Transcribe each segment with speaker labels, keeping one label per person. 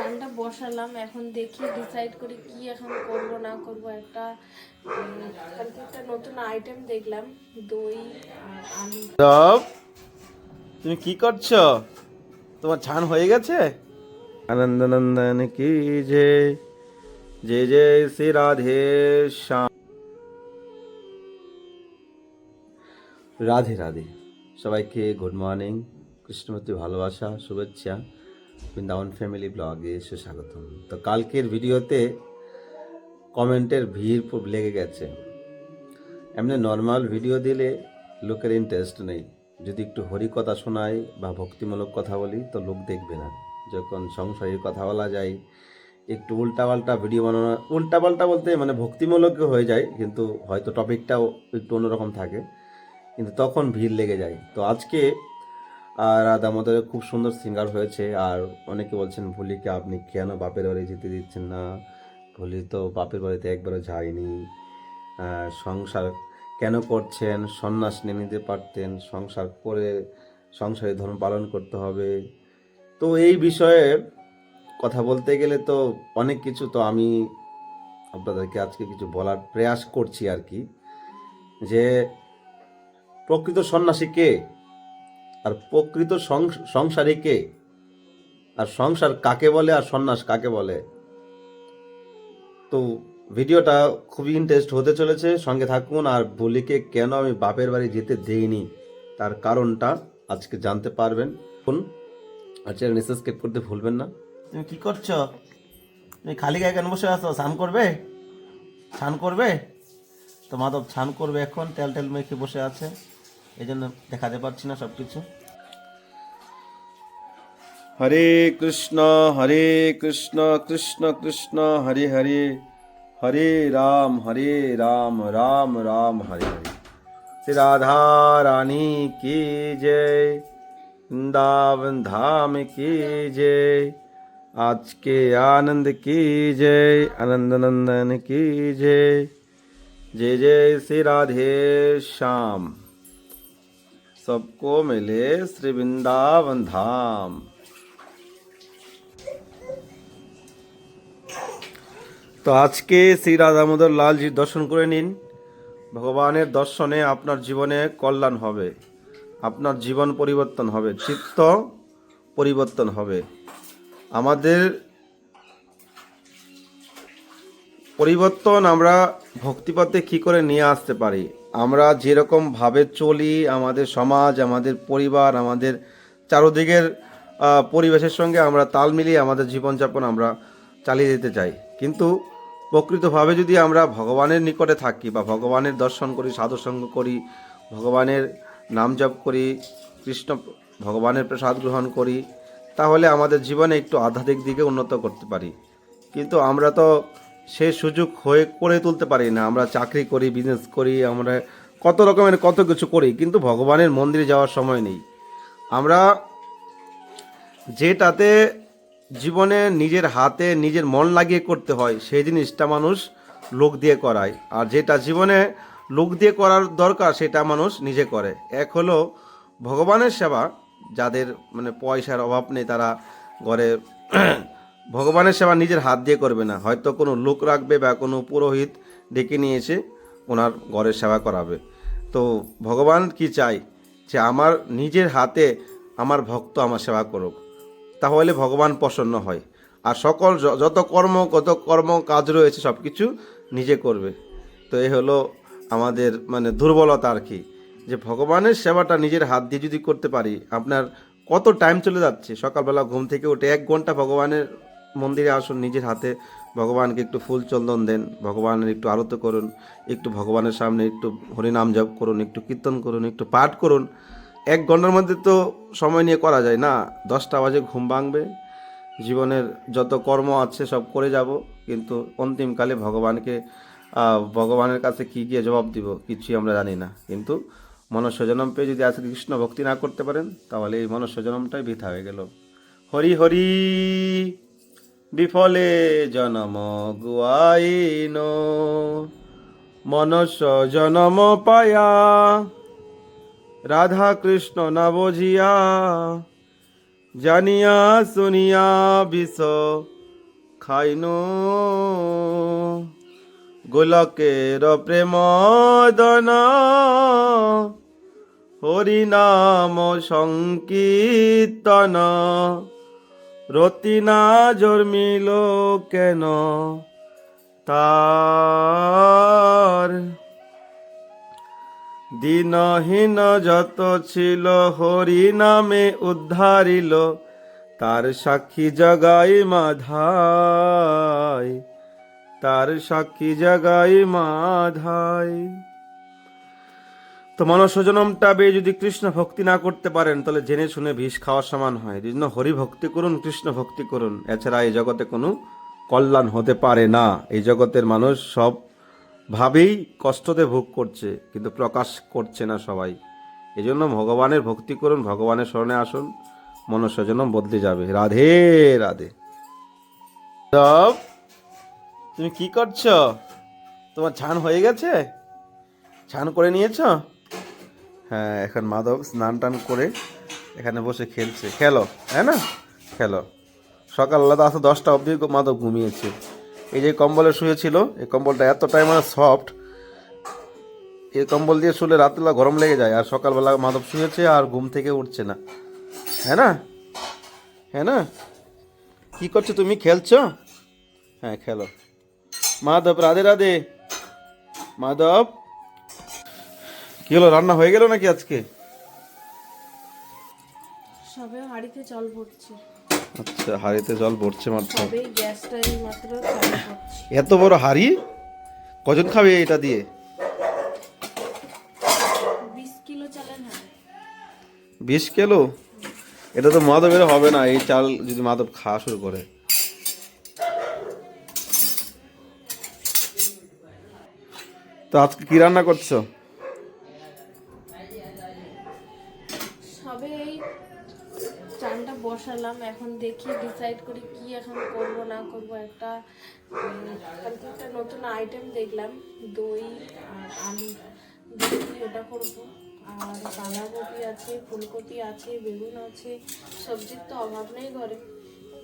Speaker 1: চানটা বসালাম এখন দেখি ডিসাইড করি কি এখন করব না করব একটা একটা নতুন আইটেম দেখলাম দই
Speaker 2: আলু তুমি কি করছো তোমার ছান হয়ে গেছে আনন্দ নন্দন কি যে যে যে শ্রী রাধে শ্যাম রাধে রাধে সবাইকে গুড মর্নিং কৃষ্ণমূর্তি ভালোবাসা শুভেচ্ছা বৃন্দাবন ফ্যামিলি ব্লগে এসে স্বাগতম তো কালকের ভিডিওতে কমেন্টের ভিড় লেগে গেছে এমনি নর্মাল ভিডিও দিলে লোকের ইন্টারেস্ট নেই যদি একটু হরি কথা শোনাই বা ভক্তিমূলক কথা বলি তো লোক দেখবে না যখন সংসারের কথা বলা যায় একটু উল্টাপাল্টা ভিডিও বানানো উল্টাপাল্টা বলতে মানে ভক্তিমূলক হয়ে যায় কিন্তু হয়তো টপিকটাও একটু অন্যরকম থাকে কিন্তু তখন ভিড় লেগে যায় তো আজকে আর দামোদর খুব সুন্দর সিঙ্গার হয়েছে আর অনেকে বলছেন ভুলিকে আপনি কেন বাপের বাড়ি যেতে দিচ্ছেন না ভুলি তো বাপের বাড়িতে একবারও যায়নি সংসার কেন করছেন সন্ন্যাস নিয়ে নিতে পারতেন সংসার করে সংসারে ধর্ম পালন করতে হবে তো এই বিষয়ে কথা বলতে গেলে তো অনেক কিছু তো আমি আপনাদেরকে আজকে কিছু বলার প্রয়াস করছি আর কি যে প্রকৃত সন্ন্যাসী কে আর প্রকৃত সংসারী কে আর সংসার কাকে বলে আর সন্ন্যাস কাকে বলে তো ভিডিওটা খুবই ইন্টারেস্ট হতে চলেছে সঙ্গে থাকুন আর বলিকে কেন আমি বাপের বাড়ি যেতে দেইনি তার কারণটা আজকে জানতে পারবেন ফোন আর চ্যানেল সাবস্ক্রাইব করতে ভুলবেন না তুমি কি করছো তুমি খালি গায়ে কেন বসে আছো স্নান করবে স্নান করবে তো মাধব স্নান করবে এখন তেল টেল মেখে বসে আছে এই জন্য দেখাতে পারছি না সব কিছু হরে কৃষ্ণ হরে কৃষ্ণ কৃষ্ণ কৃষ্ণ হরে হরে হরে রাম হরে রাম রাম রাম হরে হরে শ্রী রাধা রানী কি জয় বৃন্দাবন ধাম কি জয় আজকে আনন্দ কি জয় আনন্দ নন্দন কি জয় জয় জয় শ্রী রাধে শ্যাম सबको मिले श्री वृंदावन धाम তো আজকে শ্রী রাধামোদর লালজির দর্শন করে নিন ভগবানের দর্শনে আপনার জীবনে কল্যাণ হবে আপনার জীবন পরিবর্তন হবে চিত্ত পরিবর্তন হবে আমাদের পরিবর্তন আমরা ভক্তিপথে কি করে নিয়ে আসতে পারি আমরা যেরকমভাবে চলি আমাদের সমাজ আমাদের পরিবার আমাদের চারোদিকের পরিবেশের সঙ্গে আমরা তাল মিলিয়ে আমাদের জীবনযাপন আমরা চালিয়ে যেতে চাই কিন্তু প্রকৃতভাবে যদি আমরা ভগবানের নিকটে থাকি বা ভগবানের দর্শন করি সাধুসঙ্গ করি ভগবানের নাম জপ করি কৃষ্ণ ভগবানের প্রসাদ গ্রহণ করি তাহলে আমাদের জীবনে একটু আধ্যাত্মিক দিকে উন্নত করতে পারি কিন্তু আমরা তো সে সুযোগ হয়ে করে তুলতে পারি না আমরা চাকরি করি বিজনেস করি আমরা কত রকমের কত কিছু করি কিন্তু ভগবানের মন্দিরে যাওয়ার সময় নেই আমরা যেটাতে জীবনে নিজের হাতে নিজের মন লাগিয়ে করতে হয় সেই জিনিসটা মানুষ লোক দিয়ে করায় আর যেটা জীবনে লোক দিয়ে করার দরকার সেটা মানুষ নিজে করে এক হলো ভগবানের সেবা যাদের মানে পয়সার অভাব নেই তারা ঘরে ভগবানের সেবা নিজের হাত দিয়ে করবে না হয়তো কোনো লোক রাখবে বা কোনো পুরোহিত ডেকে নিয়ে এসে ওনার ঘরের সেবা করাবে তো ভগবান কি চাই যে আমার নিজের হাতে আমার ভক্ত আমার সেবা করুক তাহলে ভগবান প্রসন্ন হয় আর সকল যত কর্ম কত কর্ম কাজ রয়েছে সব কিছু নিজে করবে তো এই হলো আমাদের মানে দুর্বলতা আর কি যে ভগবানের সেবাটা নিজের হাত দিয়ে যদি করতে পারি আপনার কত টাইম চলে যাচ্ছে সকালবেলা ঘুম থেকে উঠে এক ঘন্টা ভগবানের মন্দিরে আসুন নিজের হাতে ভগবানকে একটু ফুল চন্দন দেন ভগবানের একটু আরত করুন একটু ভগবানের সামনে একটু হরিনাম জপ করুন একটু কীর্তন করুন একটু পাঠ করুন এক ঘন্টার মধ্যে তো সময় নিয়ে করা যায় না দশটা বাজে ঘুম ভাঙবে জীবনের যত কর্ম আছে সব করে যাব কিন্তু অন্তিমকালে ভগবানকে ভগবানের কাছে কী গিয়ে জবাব দিব কিছুই আমরা জানি না কিন্তু মনুষ্যজনম পেয়ে যদি আজকে কৃষ্ণ ভক্তি না করতে পারেন তাহলে এই মনুষ্যজনমটাই বৃথা হয়ে গেল হরি হরি বিফলে জনম গুয়াইন মনস জনম পায়া রাধা কৃষ্ণ না বজিয়া জানিয়া শুনিয়া বিষ খাইন গোলকের প্রেম দনা হরিনাম সংকীর্তন রতি না জন্মিল কেন তার দিনহীন যত ছিল হরি নামে উদ্ধারিল তার সাক্ষী জগাই মাধায় তার সাক্ষী জগাই মাধায় তো মনসজনমটা বেয়ে যদি কৃষ্ণ ভক্তি না করতে পারেন তাহলে জেনে শুনে বিষ খাওয়ার সমান হয় এই জন্য হরি ভক্তি করুন কৃষ্ণ ভক্তি করুন এছাড়া এই জগতে কোনো কল্যাণ হতে পারে না এই জগতের মানুষ সব ভাবেই কষ্টতে ভোগ করছে কিন্তু প্রকাশ করছে না সবাই এই জন্য ভগবানের ভক্তি করুন ভগবানের স্মরণে আসুন মনসজনম বদলে যাবে রাধে রাধে তুমি কি করছো তোমার ছান হয়ে গেছে ছান করে নিয়েছো হ্যাঁ এখন মাধব স্নান টান করে এখানে বসে খেলছে খেলো হ্যাঁ না খেলো সকালবেলা তো আসলে দশটা অবধি মাধব ঘুমিয়েছে এই যে কম্বলে শুয়েছিল এই কম্বলটা এতটাই মানে সফট এই কম্বল দিয়ে শুলে রাতবেলা গরম লেগে যায় আর সকালবেলা মাধব শুয়েছে আর ঘুম থেকে উঠছে না হ্যাঁ না হ্যাঁ না কী করছো তুমি খেলছো হ্যাঁ খেলো মাধব রাধে রাধে মাধব কি হলো রান্না হয়ে গেল নাকি আজকে
Speaker 1: সবে হাড়িতে জল ভরছে
Speaker 2: আচ্ছা হাড়িতে জল ভরছে মাত্র
Speaker 1: সবে গ্যাসটা মাত্র
Speaker 2: এত বড় হাড়ি কজন খাবে এটা দিয়ে 20 কিলো চালের হাড়ি 20 কিলো এটা তো মাধবের হবে না এই চাল যদি মাধব খাওয়া শুরু করে তো আজকে কি রান্না করছো
Speaker 1: এখন দেখি ডিসাইড করি কি এখন করব না করব একটা একটা নতুন আইটেম দেখলাম দই আর আলু দেখি ওটা করবো আর বাঁধাকপি আছে ফুলকপি আছে বেগুন আছে সবজির তো অভাব নেই ঘরে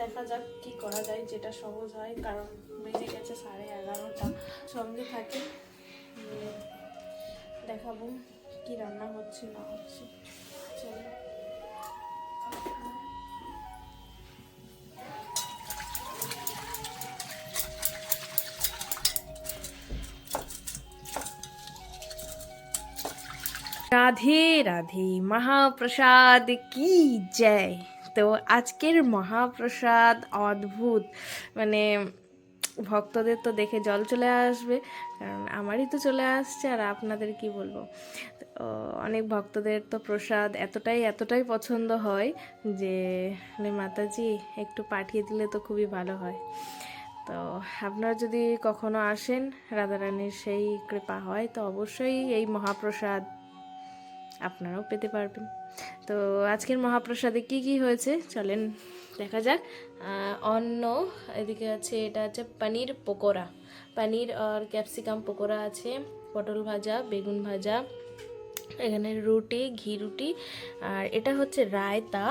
Speaker 1: দেখা যাক কি করা যায় যেটা সহজ হয় কারণ বেজে গেছে সাড়ে এগারোটা সঙ্গে থাকে দেখাবো কি রান্না হচ্ছে না হচ্ছে চলো রাধে রাধে মহাপ্রসাদ কি জয় তো আজকের মহাপ্রসাদ অদ্ভুত মানে ভক্তদের তো দেখে জল চলে আসবে কারণ আমারই তো চলে আসছে আর আপনাদের কি বলবো অনেক ভক্তদের তো প্রসাদ এতটাই এতটাই পছন্দ হয় যে মানে মাতাজি একটু পাঠিয়ে দিলে তো খুবই ভালো হয় তো আপনারা যদি কখনো আসেন রাধারানীর সেই কৃপা হয় তো অবশ্যই এই মহাপ্রসাদ আপনারাও পেতে পারবেন তো আজকের মহাপ্রসাদে কি কি হয়েছে চলেন দেখা যাক অন্য এদিকে আছে এটা আছে পনির পকোড়া পনির আর ক্যাপসিকাম পকোড়া আছে পটল ভাজা বেগুন ভাজা এখানে রুটি ঘি রুটি আর এটা হচ্ছে রায়তা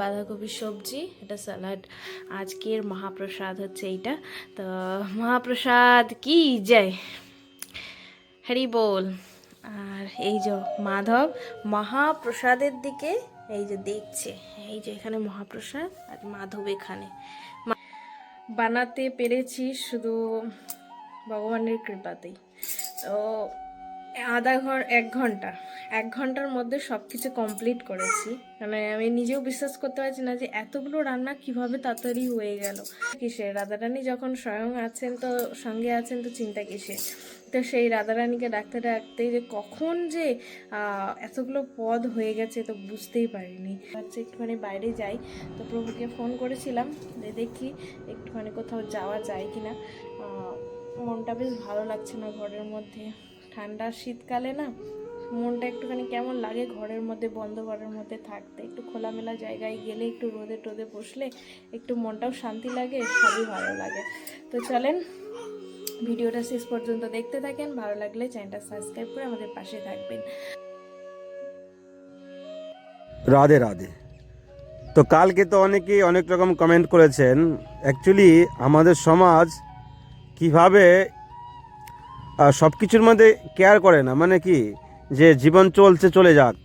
Speaker 1: বাঁধাকপির সবজি এটা স্যালাড আজকের মহাপ্রসাদ হচ্ছে এইটা তো মহাপ্রসাদ কি জয় হ্যারি বল আর এই যে মাধব মহাপ্রসাদের দিকে এই যে দেখছে এই যে এখানে মহাপ্রসাদ আর মাধব এখানে বানাতে পেরেছি শুধু ভগবানের কৃপাতেই তো আধা ঘর এক ঘন্টা এক ঘন্টার মধ্যে সব কিছু কমপ্লিট করেছি মানে আমি নিজেও বিশ্বাস করতে পারছি না যে এতগুলো রান্না কিভাবে তাড়াতাড়ি হয়ে গেল কিসে রাধারানী যখন স্বয়ং আছেন তো সঙ্গে আছেন তো চিন্তা কিসে তো সেই রাধারানীকে ডাকতে ডাকতে যে কখন যে এতগুলো পদ হয়ে গেছে তো বুঝতেই পারিনি হচ্ছে একটুখানি বাইরে যাই তো প্রভুকে ফোন করেছিলাম যে দেখি একটুখানি কোথাও যাওয়া যায় কি না মনটা বেশ ভালো লাগছে না ঘরের মধ্যে ঠান্ডা শীতকালে না মনটা একটুখানি কেমন লাগে ঘরের মধ্যে বন্ধ ঘরের মধ্যে থাকতে একটু খোলামেলা জায়গায় গেলে একটু রোদে টোদে বসলে একটু মনটাও শান্তি লাগে সবই ভালো লাগে তো চলেন ভিডিওটা শেষ পর্যন্ত দেখতে থাকেন ভালো লাগলে চ্যানেলটা সাবস্ক্রাইব করে আমাদের পাশে থাকবেন
Speaker 2: রাধে রাধে তো কালকে তো অনেকেই অনেক রকম কমেন্ট করেছেন অ্যাকচুয়ালি আমাদের সমাজ কিভাবে সব কিছুর মধ্যে কেয়ার করে না মানে কি যে জীবন চলছে চলে যাক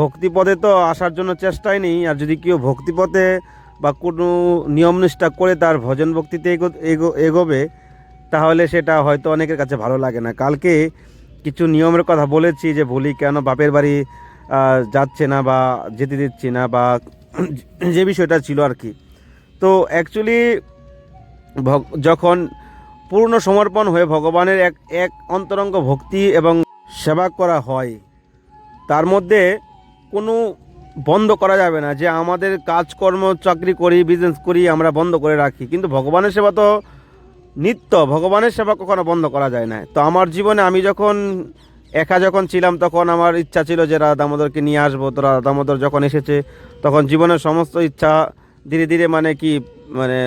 Speaker 2: ভক্তিপদে তো আসার জন্য চেষ্টাই নেই আর যদি কেউ ভক্তিপথে বা কোনো নিয়ম নিষ্ঠা করে তার ভজন ভক্তিতে এগোবে তাহলে সেটা হয়তো অনেকের কাছে ভালো লাগে না কালকে কিছু নিয়মের কথা বলেছি যে ভুলি কেন বাপের বাড়ি যাচ্ছে না বা যেতে দিচ্ছি না বা যে বিষয়টা ছিল আর কি তো অ্যাকচুয়ালি যখন পূর্ণ সমর্পণ হয়ে ভগবানের এক এক অন্তরঙ্গ ভক্তি এবং সেবা করা হয় তার মধ্যে কোনো বন্ধ করা যাবে না যে আমাদের কাজকর্ম চাকরি করি বিজনেস করি আমরা বন্ধ করে রাখি কিন্তু ভগবানের সেবা তো নিত্য ভগবানের সেবা কখনো বন্ধ করা যায় না তো আমার জীবনে আমি যখন একা যখন ছিলাম তখন আমার ইচ্ছা ছিল যে রাধা দামোদরকে নিয়ে আসবো তো রাধা দামোদর যখন এসেছে তখন জীবনের সমস্ত ইচ্ছা ধীরে ধীরে মানে কি মানে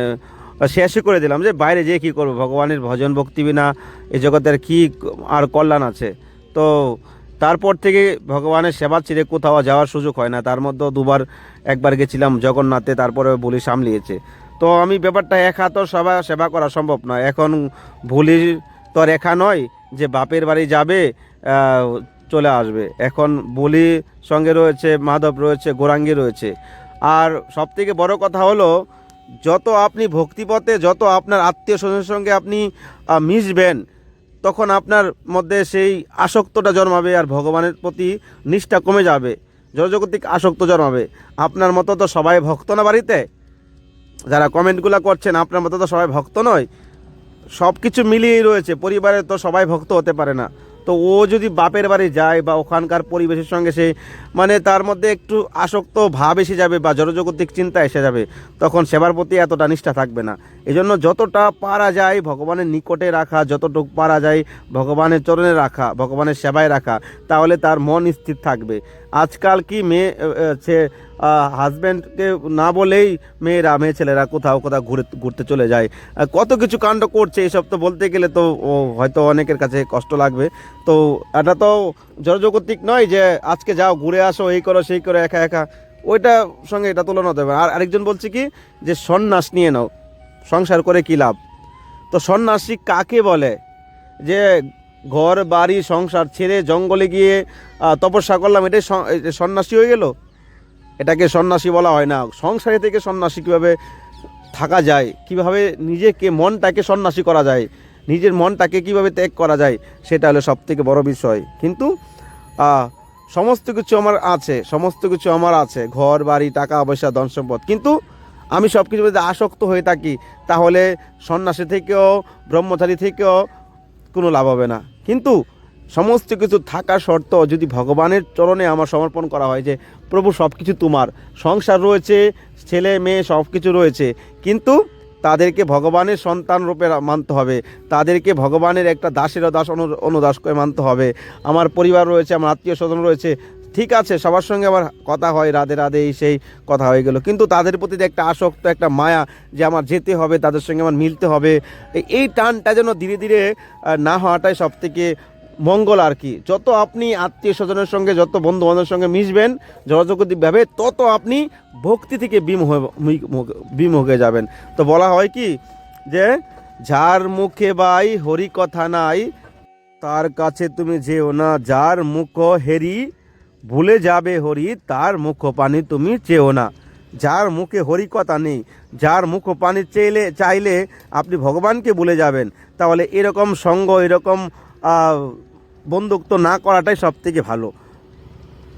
Speaker 2: শেষই করে দিলাম যে বাইরে যেয়ে কী করবো ভগবানের ভজন ভক্তি বিনা এই জগতের কি আর কল্যাণ আছে তো তারপর থেকে ভগবানের সেবা ছিঁড়ে কোথাও যাওয়ার সুযোগ হয় না তার মধ্যে দুবার একবার গেছিলাম জগন্নাথে তারপরে বলি সামলিয়েছে তো আমি ব্যাপারটা এক তো সেবা সেবা করা সম্ভব নয় এখন ভুলি তো রেখা নয় যে বাপের বাড়ি যাবে চলে আসবে এখন বলি সঙ্গে রয়েছে মাধব রয়েছে গোরাঙ্গি রয়েছে আর সবথেকে বড় কথা হলো যত আপনি ভক্তিপথে যত আপনার আত্মীয় স্বজনের সঙ্গে আপনি মিশবেন তখন আপনার মধ্যে সেই আসক্তটা জন্মাবে আর ভগবানের প্রতি নিষ্ঠা কমে যাবে জনজগতিক আসক্ত জন্মাবে আপনার মতো তো সবাই ভক্ত না বাড়িতে যারা কমেন্টগুলো করছেন আপনার মতো তো সবাই ভক্ত নয় সব কিছু মিলিয়েই রয়েছে পরিবারের তো সবাই ভক্ত হতে পারে না তো ও যদি বাপের বাড়ি যায় বা ওখানকার পরিবেশের সঙ্গে সে মানে তার মধ্যে একটু আসক্ত ভাব এসে যাবে বা জড়জাগতিক চিন্তা এসে যাবে তখন সেবার প্রতি এতটা নিষ্ঠা থাকবে না এজন্য যতটা পারা যায় ভগবানের নিকটে রাখা যতটুকু পারা যায় ভগবানের চরণে রাখা ভগবানের সেবায় রাখা তাহলে তার মন স্থির থাকবে আজকাল কি মেয়ে হাজব্যান্ডকে না বলেই মেয়েরা মেয়ে ছেলেরা কোথাও কোথাও ঘুরে ঘুরতে চলে যায় কত কিছু কাণ্ড করছে এসব তো বলতে গেলে তো হয়তো অনেকের কাছে কষ্ট লাগবে তো এটা তো জড়জগতিক নয় যে আজকে যাও ঘুরে আসো এই করো সেই করো একা একা ওইটা সঙ্গে এটা তুলনা দেবে আর আরেকজন বলছে কি যে সন্ন্যাস নিয়ে নাও সংসার করে কী লাভ তো সন্ন্যাসী কাকে বলে যে ঘর বাড়ি সংসার ছেড়ে জঙ্গলে গিয়ে তপস্যা করলাম এটাই সন্ন্যাসী হয়ে গেল এটাকে সন্ন্যাসী বলা হয় না সংসারে থেকে সন্ন্যাসী কীভাবে থাকা যায় কিভাবে নিজেকে মনটাকে সন্ন্যাসী করা যায় নিজের মনটাকে কিভাবে ত্যাগ করা যায় সেটা হলো সবথেকে বড় বিষয় কিন্তু সমস্ত কিছু আমার আছে সমস্ত কিছু আমার আছে ঘর বাড়ি টাকা পয়সা ধন সম্পদ কিন্তু আমি সব কিছু যদি আসক্ত হয়ে থাকি তাহলে সন্ন্যাসী থেকেও ব্রহ্মচারী থেকেও কোনো লাভ হবে না কিন্তু সমস্ত কিছু থাকা শর্ত যদি ভগবানের চরণে আমার সমর্পণ করা হয় যে প্রভু সব কিছু তোমার সংসার রয়েছে ছেলে মেয়ে সব কিছু রয়েছে কিন্তু তাদেরকে ভগবানের সন্তান রূপে মানতে হবে তাদেরকে ভগবানের একটা দাসের দাস অনুদাস করে মানতে হবে আমার পরিবার রয়েছে আমার আত্মীয় স্বজন রয়েছে ঠিক আছে সবার সঙ্গে আমার কথা হয় রাধে রাধে সেই কথা হয়ে গেল কিন্তু তাদের প্রতি একটা আসক্ত একটা মায়া যে আমার যেতে হবে তাদের সঙ্গে আমার মিলতে হবে এই টানটা যেন ধীরে ধীরে না হওয়াটাই সব থেকে মঙ্গল আর কি যত আপনি আত্মীয় স্বজনের সঙ্গে যত বন্ধু বান্ধবের সঙ্গে মিশবেন জড়জগতিকভাবে তত আপনি ভক্তি থেকে বিম হয়ে বিম হয়ে যাবেন তো বলা হয় কি যে যার মুখে বাই হরি কথা নাই তার কাছে তুমি যেও না যার মুখ হেরি ভুলে যাবে হরি তার মুখপানি তুমি চেও না যার মুখে হরি কথা নেই যার মুখপানি চেলে চাইলে আপনি ভগবানকে ভুলে যাবেন তাহলে এরকম সঙ্গ এরকম বন্ধুত্ব না করাটাই সবথেকে ভালো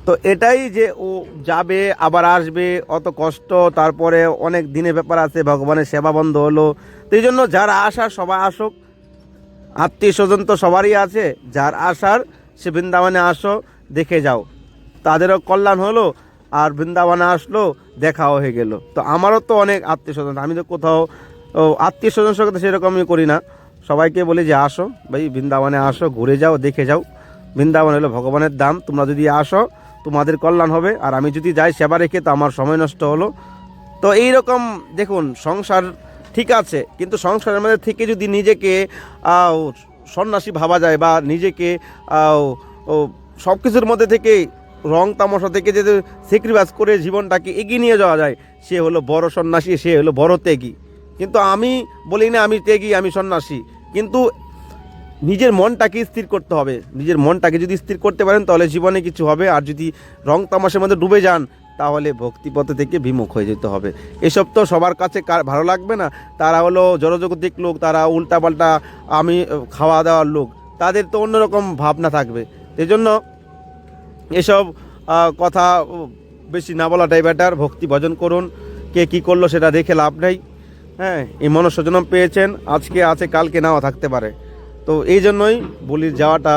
Speaker 2: তো এটাই যে ও যাবে আবার আসবে অত কষ্ট তারপরে অনেক দিনের ব্যাপার আছে ভগবানের সেবা বন্ধ হলো তো এই জন্য যারা আসা সবাই আসুক আত্মীয় স্বজন তো সবারই আছে যার আসার সে বৃন্দাবনে আসো দেখে যাও তাদেরও কল্যাণ হলো আর বৃন্দাবনে আসলো দেখাও হয়ে গেল তো আমারও তো অনেক আত্মীয় স্বজন আমি তো কোথাও আত্মীয় স্বজন সঙ্গে সেরকমই করি না সবাইকে বলি যে আসো ভাই বৃন্দাবনে আসো ঘুরে যাও দেখে যাও বৃন্দাবন হলো ভগবানের দাম তোমরা যদি আসো তোমাদের কল্যাণ হবে আর আমি যদি যাই সেবা রেখে তো আমার সময় নষ্ট হলো তো এই রকম দেখুন সংসার ঠিক আছে কিন্তু সংসারের মধ্যে থেকে যদি নিজেকে সন্ন্যাসী ভাবা যায় বা নিজেকে সব কিছুর মধ্যে থেকে রং তামশা থেকে যে সেক্রিফাইস করে জীবনটাকে এগিয়ে নিয়ে যাওয়া যায় সে হলো বড় সন্ন্যাসী সে হলো বড় ত্যাগী কিন্তু আমি বলি না আমি ত্যাগী আমি সন্ন্যাসী কিন্তু নিজের মনটাকে স্থির করতে হবে নিজের মনটাকে যদি স্থির করতে পারেন তাহলে জীবনে কিছু হবে আর যদি রং তামাশের মধ্যে ডুবে যান তাহলে ভক্তিপথ থেকে বিমুখ হয়ে যেতে হবে এসব তো সবার কাছে ভালো লাগবে না তারা হলো জড়জগতিক লোক তারা উল্টাপাল্টা আমি খাওয়া দাওয়ার লোক তাদের তো অন্যরকম ভাবনা থাকবে সেই জন্য এসব কথা বেশি না বলাটাই ব্যাটার ভক্তি ভজন করুন কে কি করলো সেটা দেখে লাভ নেই হ্যাঁ এই মনস্বজনম পেয়েছেন আজকে আছে কালকে নাও থাকতে পারে তো এই জন্যই বলির যাওয়াটা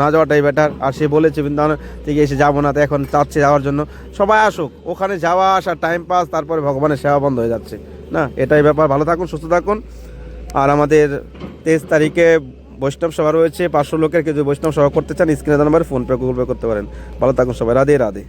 Speaker 2: না যাওয়াটাই বেটার আর সে বলেছে বৃন্দাবন থেকে এসে যাবো না তো এখন চাচ্ছে যাওয়ার জন্য সবাই আসুক ওখানে যাওয়া আসা টাইম পাস তারপরে ভগবানের সেবা বন্ধ হয়ে যাচ্ছে না এটাই ব্যাপার ভালো থাকুন সুস্থ থাকুন আর আমাদের তেইশ তারিখে বৈষ্ণব সভা রয়েছে পাঁচশো লোকের কেউ বৈষ্ণব সভা করতে চান স্ক্রিনে নাম্বারে ফোনপে গুগল পে করতে পারেন ভালো থাকুন সবাই রাধে রাধে